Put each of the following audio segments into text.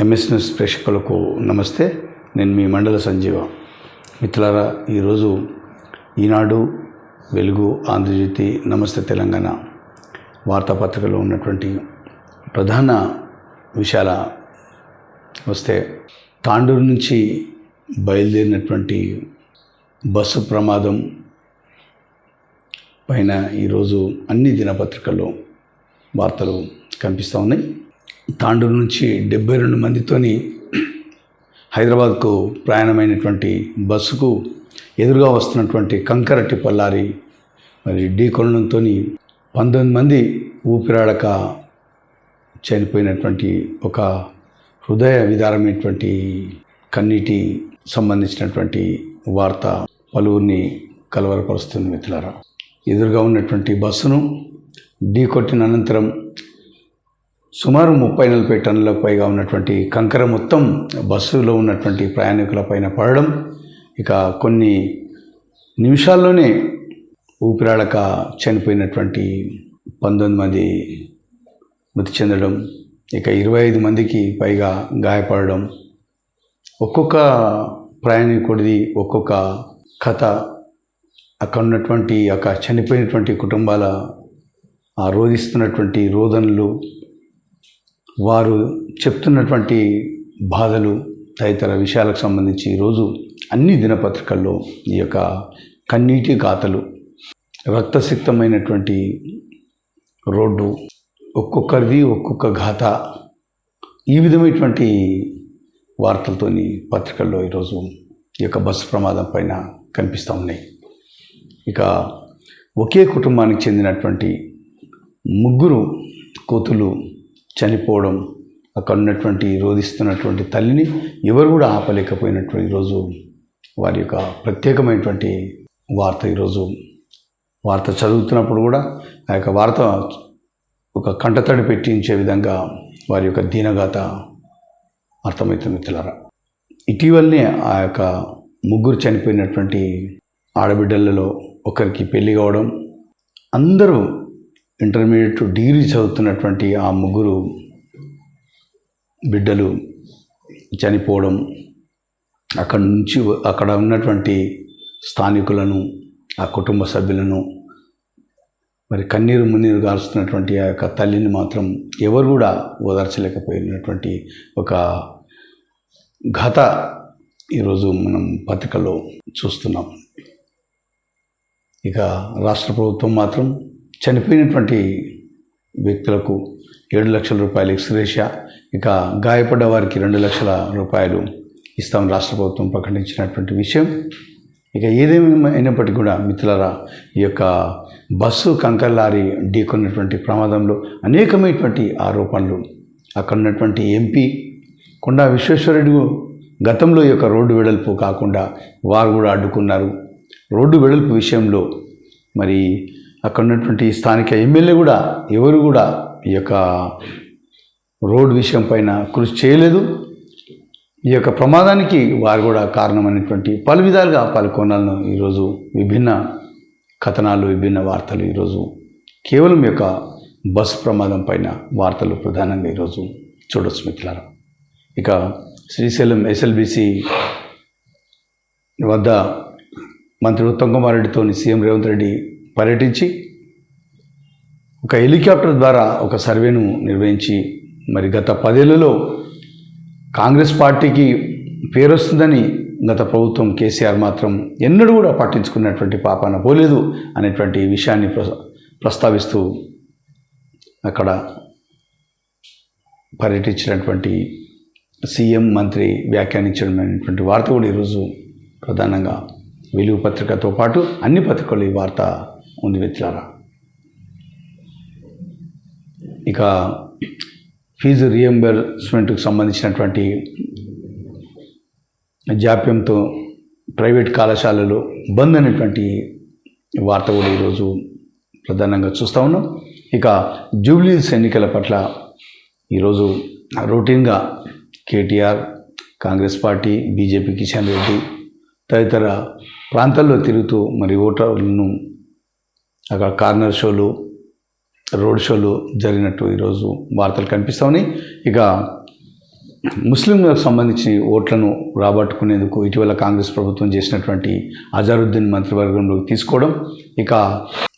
MS news ప్రేక్షకులకు నమస్తే. నేను మీ మండల సంజీవ. మిత్రులారా ఈరోజు ఈనాడు వెలుగు ఆంధ్రజ్యోతి నమస్తే తెలంగాణ వార్తాపత్రికలో ఉన్నటువంటి ప్రధాన విషయాల వస్తే తాండూరు నుంచి బయలుదేరినటువంటి బస్సు ప్రమాదం పైన ఈరోజు అన్ని దినపత్రికల్లో వార్తలు కనిపిస్తూ ఉన్నాయి. తాండూరు నుంచి డెబ్బై రెండు మందితోని హైదరాబాద్కు ప్రయాణమైనటువంటి బస్సుకు ఎదురుగా వస్తున్నటువంటి కంకరట్టి పల్లారి మరి ఢీ కొనడంతో పంతొమ్మిది మంది ఊపిరాడక చనిపోయినటువంటి ఒక హృదయ విదారమైనటువంటి కన్నీటి సంబంధించినటువంటి వార్త పలువురిని కలవరపరుస్తుంది మిత్రులారా. ఎదురుగా ఉన్నటువంటి బస్సును ఢీ కొట్టిన అనంతరం సుమారు ముప్పై నలభై టన్నులకు పైగా ఉన్నటువంటి కంకర మొత్తం బస్సులో ఉన్నటువంటి ప్రయాణికుల పైన పడడం ఇక కొన్ని నిమిషాల్లోనే ఊపిరాడక చనిపోయినటువంటి పంతొమ్మిది మంది మృతి చెందడం ఇక ఇరవై ఐదు మందికి పైగా గాయపడడం. ఒక్కొక్క ప్రయాణికుడిది ఒక్కొక్క కథ. అక్కడ ఉన్నటువంటి అక్కడ చనిపోయినటువంటి కుటుంబాల ఆ రోధిస్తున్నటువంటి రోదనలు వారు చెప్తున్నటువంటి బాధలు తదితర విషయాలకు సంబంధించి ఈరోజు అన్ని దినపత్రికల్లో ఈ యొక్క కన్నీటి గాథలు రక్తసిక్తమైనటువంటి రోడ్డు ఒక్కొక్కరిది ఒక్కొక్క గాథ ఈ విధమైనటువంటి వార్తలతోని పత్రికల్లో ఈరోజు ఈ యొక్క బస్సు ప్రమాదం పైన కనిపిస్తూ ఉన్నాయి. ఇక ఒకే కుటుంబానికి చెందినటువంటి ముగ్గురు కోతులు చనిపోవడం అక్కడ ఉన్నటువంటి రోధిస్తున్నటువంటి తల్లిని ఎవరు కూడా ఆపలేకపోయినటువంటి ఈరోజు వారి యొక్క ప్రత్యేకమైనటువంటి వార్త ఈరోజు. వార్త చదువుతున్నప్పుడు కూడా ఆ యొక్క వార్త ఒక కంటతడి పెట్టించే విధంగా వారి యొక్క దీనగాత అర్థమవుతుంది మిత్రులారా ఇటీవలనే ఆ యొక్క ముగ్గురు చనిపోయినటువంటి ఆడబిడ్డలలో ఒకరికి పెళ్ళి కావడం అందరూ ఇంటర్మీడియట్ డిగ్రీ చదువుతున్నటువంటి ఆ ముగ్గురు బిడ్డలు చనిపోవడం అక్కడ నుంచి అక్కడ ఉన్నటువంటి స్థానికులను ఆ కుటుంబ సభ్యులను మరి కన్నీరు మున్నీరు గారుస్తున్నటువంటి ఆ యొక్క తల్లిని మాత్రం ఎవరు కూడా ఓదార్చలేకపోయినటువంటి ఒక ఘత ఈరోజు మనం పత్రికలో చూస్తున్నాం. ఇక రాష్ట్ర ప్రభుత్వం మాత్రం చనిపోయినటువంటి వ్యక్తులకు ఏడు లక్షల రూపాయలు ఎక్స్గ్రేషియా ఇక గాయపడ్డ వారికి రెండు లక్షల రూపాయలు ఇస్తాం రాష్ట్ర ప్రభుత్వం ప్రకటించినటువంటి విషయం. ఇక ఏదేమైనా అయినప్పటికీ కూడా మిత్రులరా ఈ యొక్క బస్సు కంకర్లారి ఢీకొన్నటువంటి ప్రమాదంలో అనేకమైనటువంటి ఆరోపణలు. అక్కడ ఉన్నటువంటి ఎంపీ కొండా విశ్వేశ్వరరెడ్డి గతంలో ఈ యొక్క రోడ్డు వెడల్పు కాకుండా వారు కూడా అడ్డుకున్నారు. రోడ్డు వెడల్పు విషయంలో మరి అక్కడ ఉన్నటువంటి స్థానిక ఎమ్మెల్యే కూడా ఎవరు కూడా ఈ యొక్క రోడ్ విషయం పైన కృషి చేయలేదు. ఈ యొక్క ప్రమాదానికి వారు కూడా కారణమైనటువంటి పలు విధాలుగా పలు కోణాలను ఈరోజు విభిన్న కథనాలు విభిన్న వార్తలు ఈరోజు కేవలం ఈ యొక్క బస్సు ప్రమాదం పైన వార్తలు ప్రధానంగా ఈరోజు చూడొచ్చు మిత్రులారా. ఇక శ్రీశైలం ఎస్ఎల్బిసి వద్ద మంత్రి ఉత్తమ్ కుమార్ రెడ్డితో సీఎం రేవంత్ రెడ్డి పర్యటించి ఒక హెలికాప్టర్ ద్వారా ఒక సర్వేను నిర్వహించి మరి గత పదేళ్ళలో కాంగ్రెస్ పార్టీకి పేరు వస్తుందని గత ప్రభుత్వం కేసీఆర్ మాత్రం ఎన్నడూ కూడా పట్టించుకున్నటువంటి పాపాన పోలేదు అనేటువంటి విషయాన్ని ప్ర- ప్రస్తావిస్తూ అక్కడ పర్యటించినటువంటి సీఎం మంత్రి వ్యాఖ్యానించడం అనేటువంటి వార్త కూడా ఈరోజు ప్రధానంగా వెలుగు పత్రికతో పాటు అన్ని పత్రికలు ఈ వార్త ఉంది మిత్రులారా. ఇక ఫీజు రియంబర్స్మెంట్కి సంబంధించినటువంటి జాప్యంతో ప్రైవేట్ కళాశాలలు బంద్ అనేటువంటి వార్త కూడా ఈరోజు ప్రధానంగా చూస్తూ ఉన్నాం. ఇక జూబ్లీస్ ఎన్నికల పట్ల ఈరోజు రొటీన్గా KTR Congress party BJP Kishan Reddy తదితర ప్రాంతాల్లో తిరుగుతూ మరి ఓటర్లను అక్కడ కార్నర్ షోలు రోడ్ షోలు జరిగినట్టు ఈరోజు వార్తలు కనిపిస్తూ ఉన్నాయి. ఇక ముస్లింలకు సంబంధించి ఓట్లను రాబట్టుకునేందుకు ఇటీవల కాంగ్రెస్ ప్రభుత్వం చేసినటువంటి అజారుద్దీన్ మంత్రివర్గంలోకి తీసుకోవడం ఇక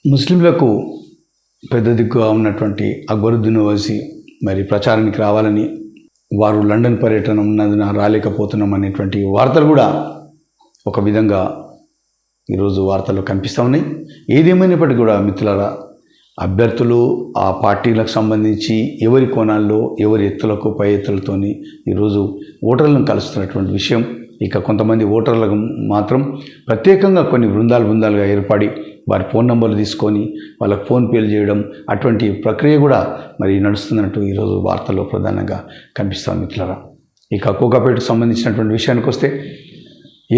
ముస్లింలకు పెద్ద దిక్కుగా ఉన్నటువంటి అక్బరుద్దీన్ ఓవైసీ మరి ప్రచారానికి రావాలని వారు లండన్ పర్యటన ఉన్నందున రాలేకపోతున్నాం అనేటువంటి వార్తలు కూడా ఒక విధంగా ఈరోజు వార్తల్లో కనిపిస్తూ ఉన్నాయి. ఏదేమైనప్పటికీ కూడా మిత్రులారా అభ్యర్థులు ఆ పార్టీలకు సంబంధించి ఎవరి కోణాల్లో ఎవరి ఎత్తులకు పై ఎత్తులతోని ఈరోజు ఓటర్లను కలుస్తున్నటువంటి విషయం. ఇక కొంతమంది ఓటర్లకు మాత్రం ప్రత్యేకంగా కొన్ని బృందాలు బృందాలుగా ఏర్పడి వారి ఫోన్ నంబర్లు తీసుకొని వాళ్ళకి ఫోన్ పేలు చేయడం అటువంటి ప్రక్రియ కూడా మరి నడుస్తున్నట్టు ఈరోజు వార్తల్లో ప్రధానంగా కనిపిస్తాం మిత్రులరా. ఇక కోకాపేటకు సంబంధించినటువంటి విషయానికి వస్తే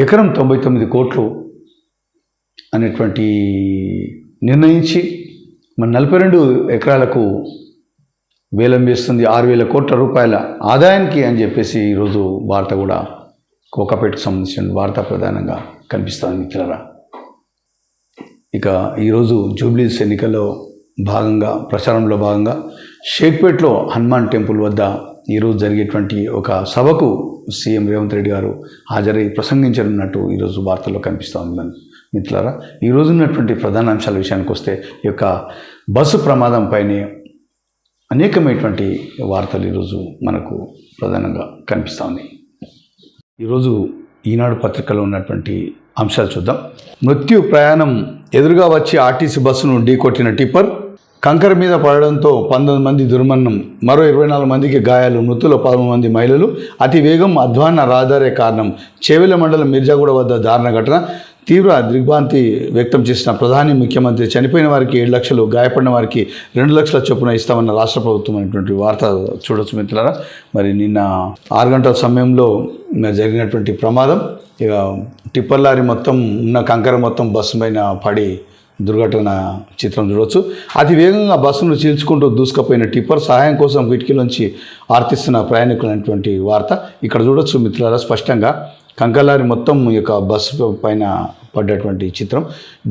ఎకరం తొంభై తొమ్మిది కోట్లు అనేటువంటి నిర్ణయించి మన నలభై రెండు ఎకరాలకు వేలం వేస్తుంది ఆరు వేల కోట్ల రూపాయల ఆదాయానికి అని చెప్పేసి ఈరోజు వార్త కూడా కోకాపేటకు సంబంధించిన వార్త ప్రధానంగా కనిపిస్తుంది మిత్రులారా. ఇక ఈరోజు జూబ్లీస్ ఎన్నికల్లో భాగంగా ప్రచారంలో భాగంగా షేక్పేట్లో హనుమాన్ టెంపుల్ వద్ద ఈరోజు జరిగేటువంటి ఒక సభకు సీఎం రేవంత్ రెడ్డి గారు హాజరై ప్రసంగించనున్నట్టు ఈరోజు వార్తల్లో కనిపిస్తూ ఉందని మిత్రులారా ఈరోజు ఉన్నటువంటి ప్రధాన అంశాల విషయానికి వస్తే ఈ యొక్క బస్సు ప్రమాదంపైనే అనేకమైనటువంటి వార్తలు ఈరోజు మనకు ప్రధానంగా కనిపిస్తూ ఉన్నాయి. ఈరోజు ఈనాడు పత్రికలో ఉన్నటువంటి అంశాలు చూద్దాం. మృత్యు ప్రయాణం ఎదురుగా వచ్చి ఆర్టీసీ బస్సును ఢీకొట్టిన టిప్పర్ కంకర మీద పడడంతో పంతొమ్మిది మంది దుర్మరణం మరో ఇరవై నాలుగు మందికి గాయాలు మృతులు పదమూడు మంది మహిళలు అతి వేగం అధ్వాన రాదారే కారణం చేవెల మండలం మిర్జాగూడ వద్ద దారుణ ఘటన తీవ్ర దిగ్భ్రాంతి వ్యక్తం చేసిన ప్రధాని ముఖ్యమంత్రి చనిపోయిన వారికి ఏడు లక్షలు గాయపడిన వారికి రెండు లక్షల చొప్పున ఇస్తామన్న రాష్ట్ర ప్రభుత్వం అనేటువంటి వార్త చూడొచ్చు మిత్రులారా. మరి నిన్న ఆరు గంటల సమయంలో జరిగినటువంటి ప్రమాదం ఇక టిప్పర్ లారీ మొత్తం ఉన్న కంకర మొత్తం బస్సు పైన పడి దుర్ఘటన చిత్రం చూడవచ్చు అతి వేగంగా బస్సును చీల్చుకుంటూ దూసుకుపోయిన టిప్పర్ సహాయం కోసం కిటికీలోంచి ఆర్తిస్తున్న ప్రయాణికులైనటువంటి వార్త ఇక్కడ చూడొచ్చు మిత్రులారా స్పష్టంగా. కంకలారి మొత్తం ఈ యొక్క బస్సు పైన పడ్డటువంటి చిత్రం.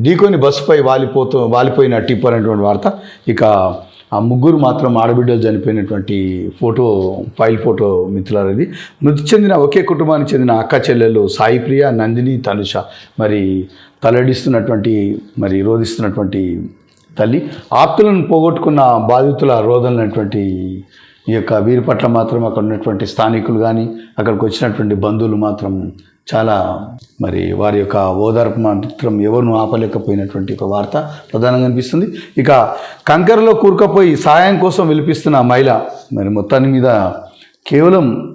ఢీకొని బస్సుపై వాలిపోతూ వాలిపోయిన టిప్పర్ అనేటువంటి వార్త. ఇక ఆ ముగ్గురు మాత్రం ఆడబిడ్డలు చనిపోయినటువంటి ఫోటో ఫైల్ ఫోటో మిత్రులారు ఇది మృతి చెందిన ఒకే కుటుంబానికి చెందిన అక్క చెల్లెలు సాయిప్రియ నందిని తనుష. మరి తలడిస్తున్నటువంటి మరి రోధిస్తున్నటువంటి తల్లి. ఆప్తులను పోగొట్టుకున్న బాధితుల రోదనటువంటి ఈ యొక్క వీరి పట్ల మాత్రం అక్కడ ఉన్నటువంటి స్థానికులు కానీ అక్కడికి వచ్చినటువంటి బంధువులు మాత్రం చాలా మరి వారి యొక్క ఓదార్పు మాత్రం ఎవరిను ఆపలేకపోయినటువంటి ఒక వార్త ప్రధానంగా అనిపిస్తుంది. ఇక కంకరలో కూరుకపోయి సాయం కోసం విలిపిస్తున్న మహిళ మరి మొత్తాన్ని మీద కేవలం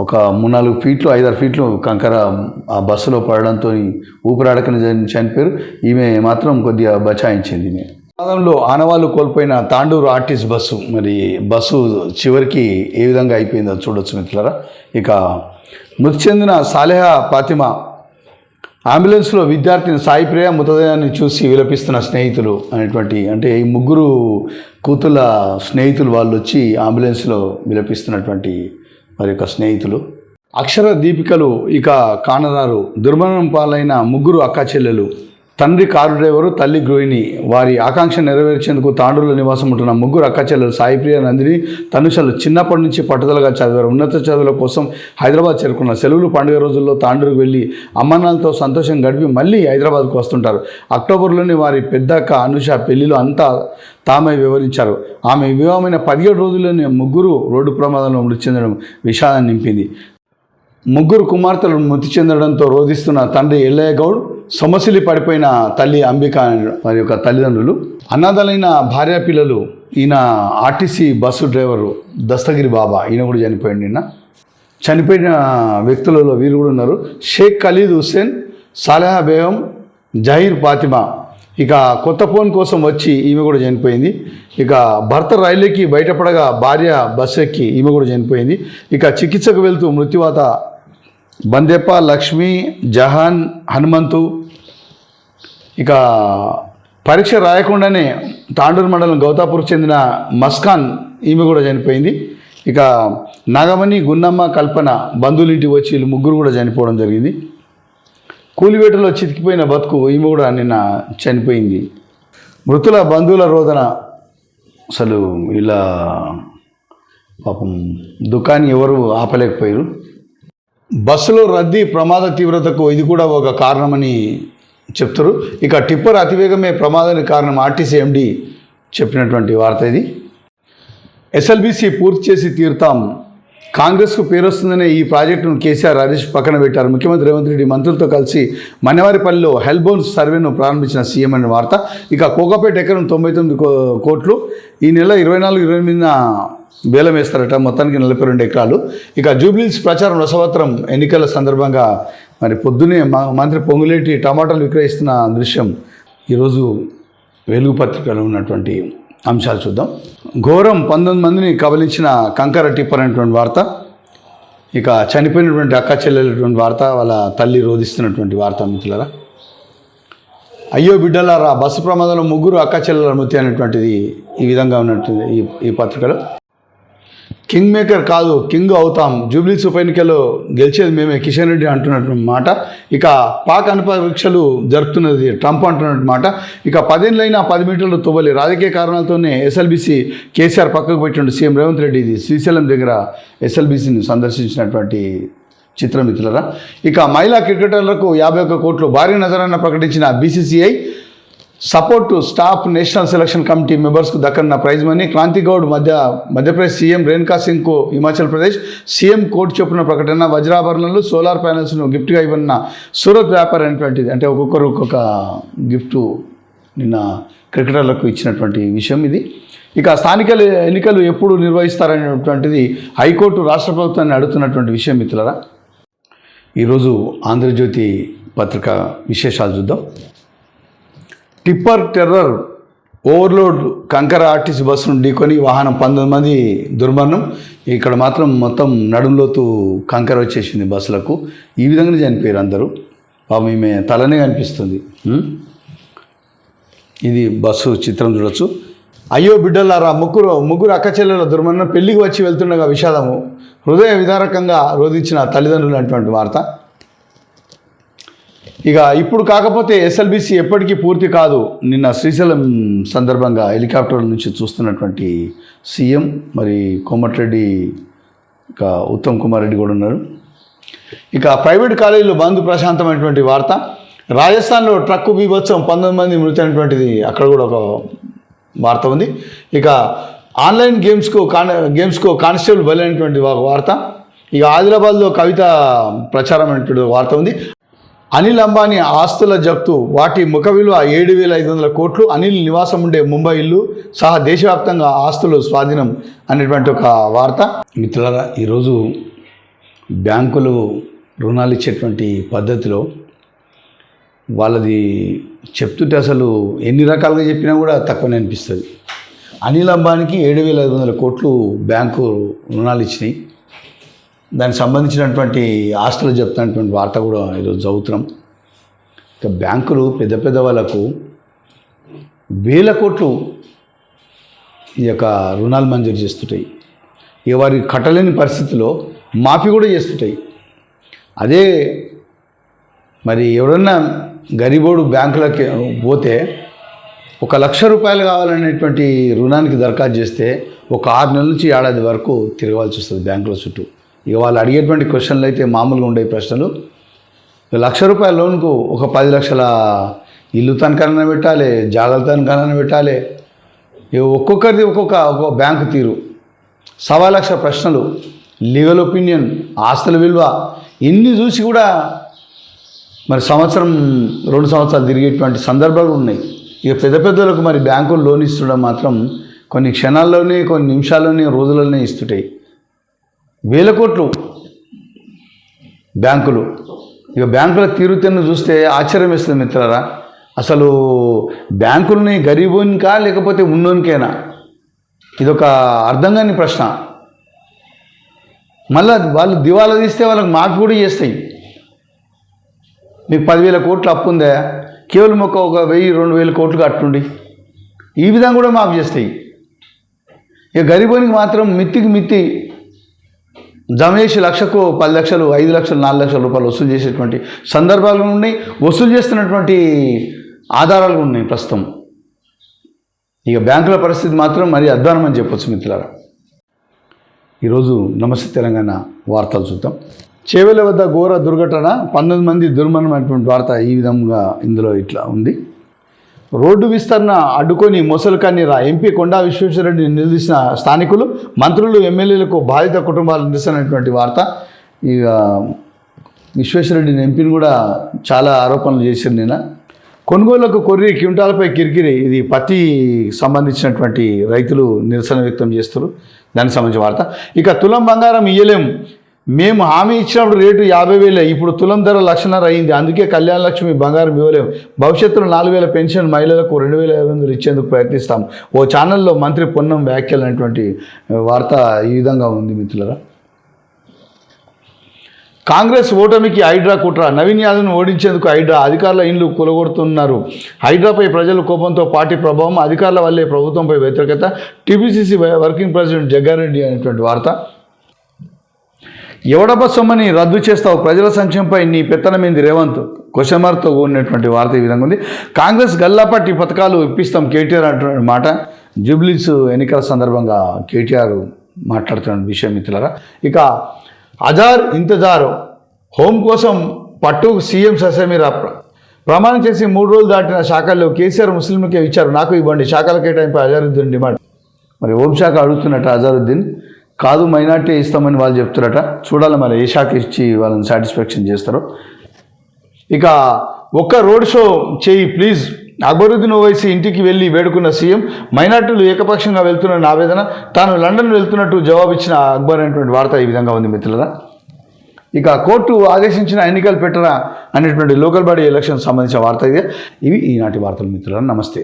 ఒక మూడు నాలుగు ఫీట్లు ఐదారు ఫీట్లు కంకర ఆ బస్సులో పడడంతో ఊపిరాడకని చనిపోయారు. ఈమె మాత్రం కొద్దిగా బచాయించింది ఈమె. ప్రమాదంలో ఆనవాళ్ళు కోల్పోయిన తాండూరు ఆర్టిస్ట్ బస్సు మరి బస్సు చివరికి ఏ విధంగా అయిపోయిందో చూడొచ్చు మిత్రులారా. ఇక మృతి చెందిన సాలెహా ఫాతిమా అంబులెన్స్లో విద్యార్థిని సాయి ప్రియ మృతదేహాన్ని చూసి విలపిస్తున్న స్నేహితులు అనేటువంటి అంటే ఈ ముగ్గురు కూతుళ్ళ స్నేహితులు వాళ్ళు వచ్చి అంబులెన్స్లో విలపిస్తున్నటువంటి మరి యొక్క స్నేహితులు. అక్షర దీపికలు ఇక కానరారు. దుర్మరణం పాలైన ముగ్గురు అక్క చెల్లెలు తండ్రి కారు డ్రైవరు తల్లి గృహిణి. వారి ఆకాంక్ష నెరవేర్చేందుకు తాండూరులో నివాసం ఉంటున్న ముగ్గురు అక్కచెల్లెలు సాయిప్రియ నందిని తనుషలు చిన్నప్పటి నుంచి పట్టుదలగా చదివారు. ఉన్నత చదువుల కోసం హైదరాబాద్ చేరుకున్న సెలవులు పండుగ రోజుల్లో తాండూరుకు వెళ్ళి అమ్మానాలతో సంతోషం గడిపి మళ్ళీ హైదరాబాద్కు వస్తుంటారు. అక్టోబర్లోని వారి పెద్దక్క అనుష పెళ్ళిలో అంతా తామే వివరించారు. ఆమె వివాహమైన పదిహేడు రోజుల్లోనే ముగ్గురు రోడ్డు ప్రమాదంలో మృతి చెందడం విషాదాన్ని నింపింది. ముగ్గురు కుమార్తెలు మృతి చెందడంతో రోధిస్తున్న తండ్రి ఎల్లయ్య గౌడ్ సొమసిలి పడిపోయిన తల్లి అంబిక వారి యొక్క తల్లిదండ్రులు అనాథలైన భార్యా పిల్లలు ఈయన RTC bus driver Dastagiri Baba ఈయన కూడా చనిపోయింది నిన్న. చనిపోయిన వ్యక్తులలో వీరు కూడా ఉన్నారు. షేక్ ఖలీద్ హుస్సేన్ సలహా బేగం జహీర్ ఫాతిమా. ఇక కొత్త ఫోన్ కోసం వచ్చి ఈమె కూడా చనిపోయింది. ఇక భర్త రైలుకి బయటపడగా భార్య బస్సు ఎక్కి ఈమె కూడా చనిపోయింది. ఇక చికిత్సకు వెళ్తూ మృత్యువాత బందెప్ప లక్ష్మి జహాన్ హనుమంతు. ఇక పరీక్ష రాయకుండానే తాండూరు మండలం గౌతాపూర్కు చెందిన మస్కాన్ ఈమె కూడా చనిపోయింది. ఇక నాగమణి గున్నమ్మ కల్పన బంధువులింటికి వచ్చి వీళ్ళు ముగ్గురు కూడా చనిపోవడం జరిగింది. కూలివేటలో చితికిపోయిన బతుకు ఈమె కూడా నిన్న చనిపోయింది. మృతుల బంధువుల రోదన అసలు ఇలా పాపం దుకాణం ఎవరు ఆపలేకపోయారు. బస్సులో రద్దీ ప్రమాద తీవ్రతకు ఇది కూడా ఒక కారణమని చెప్తారు. ఇక టిప్పర్ అతివేగమే ప్రమాదానికి కారణం ఆర్టీసీ ఎండి చెప్పినటువంటి వార్త ఇది. ఎస్ఎల్బీసీ పూర్తి చేసి తీరుతాం. కాంగ్రెస్కు పేరొస్తుందనే ఈ ప్రాజెక్టును కేసీఆర్ హరీష్ పక్కన పెట్టారు. ముఖ్యమంత్రి రేవంత్ రెడ్డి మంత్రులతో కలిసి మన్నవారిపల్లిలో హెల్బోన్స్ సర్వేను ప్రారంభించిన సీఎం అనే వార్త. ఇక కోకాపేట ఎకరం తొంభై తొమ్మిది కో- కోట్లు. ఈ నెల ఇరవై నాలుగు ఇరవై ఎనిమిదిన బేలం వేస్తారట. మొత్తానికి నలభై రెండు ఎకరాలు. ఇక జూబ్లీస్ ప్రచారం రసవత్రం ఎన్నికల సందర్భంగా మరి పొద్దునే మా మంత్రి పొంగులేటి టమాటాలు విక్రయిస్తున్న దృశ్యం. ఈరోజు వెలుగు పత్రికలో ఉన్నటువంటి అంశాలు చూద్దాం. ఘోరం పంతొమ్మిది మందిని కబలించిన కంకర టిప్పర్ అనేటువంటి వార్త ఇక చనిపోయినటువంటి అక్క చెల్లెలటువంటి వార్త వాళ్ళ తల్లి రోధిస్తున్నటువంటి వార్త మిత్రులరా. అయ్యో బిడ్డలారా బస్సు ప్రమాదంలో ముగ్గురు అక్క చెల్లెల మృతి అనేటువంటిది ఈ విధంగా ఉన్నటువంటి ఈ ఈ పత్రికలో. కింగ్ మేకర్ కాదు కింగ్ అవుతాం. జూబ్లీస్ ఉప ఎన్నికల్లో గెలిచేది మేమే కిషన్ రెడ్డి అంటున్నటువంటి మాట. ఇక పాక్ అనుపరీక్షలు జరుపుతున్నది ట్రంప్ అంటున్నటువంటి మాట. ఇక పదేళ్ళైనా పది మీటర్లు తువ్వలి. రాజకీయ కారణాలతోనే ఎస్ఎల్బీసీ కేసీఆర్ పక్కకు పెట్టిండు సీఎం రేవంత్ రెడ్డి. ఇది శ్రీశైలం దగ్గర ఎస్ఎల్బీసీని సందర్శించినటువంటి చిత్రమిత్రులరా ఇక మహిళా క్రికెటర్లకు యాభై ఒక్క కోట్లు భారీ నజరాన ప్రకటించిన BCCI support staff national selection committee మెంబర్స్కు దక్కన్న prize money. Kranti Goud Madhya Madhya Pradesh CM Renuka సింగ్కు Himachal Pradesh CM కోర్టు చొప్పున ప్రకటన వజ్రాభరణలు సోలార్ ప్యానెల్స్ను గిఫ్ట్గా ఇవ్వన్న సూరత్ వ్యాపారం అనేటువంటిది అంటే ఒక్కొక్కరు ఒక్కొక్క గిఫ్ట్ నిన్న క్రికెటర్లకు ఇచ్చినటువంటి విషయం ఇది. ఇక స్థానిక ఎన్నికలు ఎప్పుడు నిర్వహిస్తారనేటువంటిది హైకోర్టు రాష్ట్ర ప్రభుత్వాన్ని అడుగుతున్నటువంటి విషయం మిత్రులరా. ఈరోజు ఆంధ్రజ్యోతి పత్రిక విశేషాలు చూద్దాం. టిప్పర్ టెర్రర్ ఓవర్లోడ్ కంకర ఆర్టీసీ బస్సును ఢీకొని వాహనం పంతొమ్మిది మంది దుర్మరణం. ఇక్కడ మాత్రం మొత్తం నడుంలోతు కంకర వచ్చేసింది బస్సులకు. ఈ విధంగానే చనిపోయారు అందరూ. పాపం ఈమె తలనే కనిపిస్తుంది. ఇది బస్సు చిత్రం చూడొచ్చు. అయ్యో బిడ్డలారా ముగ్గురు ముగ్గురు అక్క చెల్లెల దుర్మరణం. పెళ్ళికి వచ్చి వెళ్తుండగా విషాదము. హృదయ విదారకంగా రోధించిన తల్లిదండ్రులు అటువంటి వార్త. ఇక ఇప్పుడు కాకపోతే ఎస్ఎల్బిసి ఎప్పటికీ పూర్తి కాదు. నిన్న శ్రీశైలం సందర్భంగా హెలికాప్టర్ నుంచి చూస్తున్నటువంటి సీఎం మరి కోమటిరెడ్డి ఇక ఉత్తమ్ కుమార్ రెడ్డి కూడా ఉన్నారు. ఇక ప్రైవేట్ కాలేజీలో బంద్ ప్రశాంతమైనటువంటి వార్త. రాజస్థాన్లో ట్రక్కు బీభత్సం పంతొమ్మిది మంది మృతి అయినటువంటిది అక్కడ కూడా ఒక వార్త ఉంది. ఇక ఆన్లైన్ గేమ్స్కు కాన్ గేమ్స్కు కానిస్టేబుల్ బలైనటువంటి ఒక వార్త. ఇక ఆదిలాబాద్లో కవిత ప్రచారం అనేటువంటి వార్త ఉంది. అనిల్ అంబానీ ఆస్తుల జప్తు వాటి ముఖ విలువ ఏడు వేల ఐదు వందల కోట్లు అనిల్ నివాసం ఉండే ముంబై ఇల్లు సహా దేశవ్యాప్తంగా ఆస్తులు స్వాధీనం అనేటువంటి ఒక వార్త. మిత్రులారా ఈరోజు బ్యాంకులు రుణాలు ఇచ్చేటువంటి పద్ధతిలో వాళ్ళది చెప్తుంటే అసలు ఎన్ని రకాలుగా చెప్పినా కూడా తక్కువనే అనిపిస్తుంది. అనిల్ అంబానీకి ఏడు వేల ఐదు వందల కోట్లు బ్యాంకు రుణాలు ఇచ్చినాయి. దానికి సంబంధించినటువంటి ఆస్తులు చెప్తున్నటువంటి వార్త కూడా ఈరోజు చదువుతున్నాం. ఇక బ్యాంకులు పెద్ద పెద్ద వాళ్ళకు వేల కోట్లు ఈ యొక్క రుణాలు మంజూరు చేస్తుంటాయి. ఇక వారి కట్టలేని పరిస్థితిలో మాఫీ కూడా చేస్తుంటాయి. అదే మరి ఎవరన్నా గరీబోడు బ్యాంకులకి పోతే ఒక లక్ష రూపాయలు కావాలనేటువంటి రుణానికి దరఖాస్తు చేస్తే ఒక ఆరు నెలల నుంచి ఏడాది వరకు తిరగవలసి వస్తుంది బ్యాంకుల చుట్టూ. ఇక వాళ్ళు అడిగేటువంటి క్వశ్చన్లు అయితే మామూలుగా ఉండే ప్రశ్నలు. లక్ష రూపాయల లోన్కు ఒక పది లక్షల ఇల్లు తనఖాన పెట్టాలి జాగ్రత్త తనఖాన పెట్టాలి. ఇక ఒక్కొక్కరిది ఒక్కొక్క ఒక్కొక్క బ్యాంకు తీరు. సవా లక్ష ప్రశ్నలు. లీగల్ ఒపీనియన్ ఆస్తుల విలువ. ఇన్ని చూసి కూడా మరి సంవత్సరం రెండు సంవత్సరాలు తిరిగేటువంటి సందర్భాలు ఉన్నాయి. ఇక పెద్ద పెద్దలకు మరి బ్యాంకులు లోన్ ఇస్తుండడం మాత్రం కొన్ని క్షణాల్లోనే కొన్ని నిమిషాల్లోనే రోజులలోనే ఇస్తుంటాయి. వేల కోట్లు బ్యాంకులు. ఇక బ్యాంకుల తీరుతెన్ను చూస్తే ఆశ్చర్యం వేస్తుంది మిత్రారా అసలు బ్యాంకుల్ని గరీబోనికా లేకపోతే ఉన్నోనికేనా? ఇదొక అర్థం కాని ప్రశ్న. మళ్ళీ వాళ్ళు దివాలా తీస్తే వాళ్ళకి మాఫీ కూడా చేస్తాయి. మీకు పదివేల కోట్లు అప్పు ఉందా? కేవలం ఒక ఒక వెయ్యి రెండు వేల కోట్లు కట్టుండి. ఈ విధంగా కూడా మాఫీ చేస్తాయి. ఇక గరీబోనికి మాత్రం మిత్తికి మిత్తి జమేసి లక్షకు పది లక్షలు ఐదు లక్షలు నాలుగు లక్షల రూపాయలు వసూలు చేసేటువంటి సందర్భాలు ఉన్నాయి. వసూలు చేస్తున్నటువంటి ఆధారాలు ఉన్నాయి ప్రస్తుతం. ఇక బ్యాంకుల పరిస్థితి మాత్రం మరి అధ్వానం అని చెప్పొచ్చు మిత్రులారా. ఈరోజు నమస్తే తెలంగాణ వార్తలు చూద్దాం. చేవెల వద్ద ఘోర దుర్ఘటన పంతొమ్మిది మంది దుర్మరణమైనటువంటి వార్త ఈ విధంగా ఇందులో ఇట్లా ఉంది. రోడ్డు విస్తరణ అడ్డుకొని మొసలు రా. ఎంపీ కొండా విశ్వేశ్వరరెడ్డి నిలదీసిన స్థానికులు మంత్రులు ఎమ్మెల్యేలకు బాధిత కుటుంబాలు నిరసనటువంటి వార్త. ఇక విశ్వేశ్వరరెడ్డిని ఎంపీని కూడా చాలా ఆరోపణలు చేశారు నిన్న. కొనుగోళ్ళకు కొర్రి క్వింటాలపై కిరికిరి ఇది పత్తి సంబంధించినటువంటి రైతులు నిరసన వ్యక్తం చేస్తారు దానికి సంబంధించిన వార్త. ఇక తులం బంగారం ఇయ్యలేం. మేము హామీ ఇచ్చినప్పుడు రేటు యాభై వేలే ఇప్పుడు తులం ధర లక్షన్నర అయింది. అందుకే కళ్యాణ లక్ష్మి బంగారం ఇవ్వలేము. భవిష్యత్తులో నాలుగు వేల పెన్షన్ మహిళలకు రెండు వేల ఐదు వందలు ఇచ్చేందుకు ప్రయత్నిస్తాం ఓ ఛానల్లో మంత్రి పొన్నం వ్యాఖ్యలు అనేటువంటి వార్త ఈ విధంగా ఉంది మిత్రులరా. కాంగ్రెస్ ఓటమికి హైడ్రా కుట్ర. నవీన్ యాదవ్ను ఓడించేందుకు హైడ్రా. అధికారుల ఇండ్లు కొలగొడుతున్నారు. హైడ్రాపై ప్రజల కోపంతో పార్టీ ప్రభావం అధికారుల వల్లే ప్రభుత్వంపై వ్యతిరేకత. టీపీసీసీ వర్కింగ్ ప్రెసిడెంట్ జగ్గారెడ్డి అనేటువంటి వార్త. ఎవడబ్బ సొమ్మని రద్దు చేస్తావు? ప్రజల సంక్షేమంపై నీ పెత్తనమైంది రేవంత్? క్వశ్చన్ మార్క్తో కూడినటువంటి వార్త ఈ విధంగా ఉంది. కాంగ్రెస్ గల్లాపట్టి పథకాలు ఇప్పిస్తాం కేటీఆర్ అంటున్న మాట. జూబ్లీస్ ఎన్నికల సందర్భంగా కేటీఆర్ మాట్లాడుతున్న విషయం మిత్రులరా ఇక అజార్ ఇంతజార్. హోం కోసం పట్టు సీఎం ససేమిరా ప్రమాణం చేసి మూడు రోజులు దాటిన శాఖల్లో కేసీఆర్ ముస్లింలకే ఇచ్చారు. నాకు ఇవ్వండి శాఖల కేటాయింపు అజారుద్దీన్ డిమాండ్. మరి హోంశాఖ అడుగుతున్నట్టు అజారుద్దీన్ కాదు మైనార్టీ ఇస్తామని వాళ్ళు చెప్తారట చూడాలి మరి ఏ శాఖ ఇచ్చి వాళ్ళని సాటిస్ఫాక్షన్ చేస్తారో. ఇక ఒక్క రోడ్ షో చేయి ప్లీజ్. అక్బరుద్దీన్ ఓవైసీ ఇంటికి వెళ్ళి వేడుకున్న సీఎం మైనార్టీలు ఏకపక్షంగా వెళ్తున్న ఆవేదన తాను లండన్ వెళ్తున్నట్టు జవాబిచ్చిన అక్బర్ అనేటువంటి వార్త ఈ విధంగా ఉంది మిత్రులరా. ఇక కోర్టు ఆదేశించిన ఎన్నికలు పెట్టరా అనేటువంటి లోకల్ బాడీ ఎలక్షన్ సంబంధించిన వార్త ఇది. ఇవి ఈనాటి వార్తలు మిత్రులరా. నమస్తే.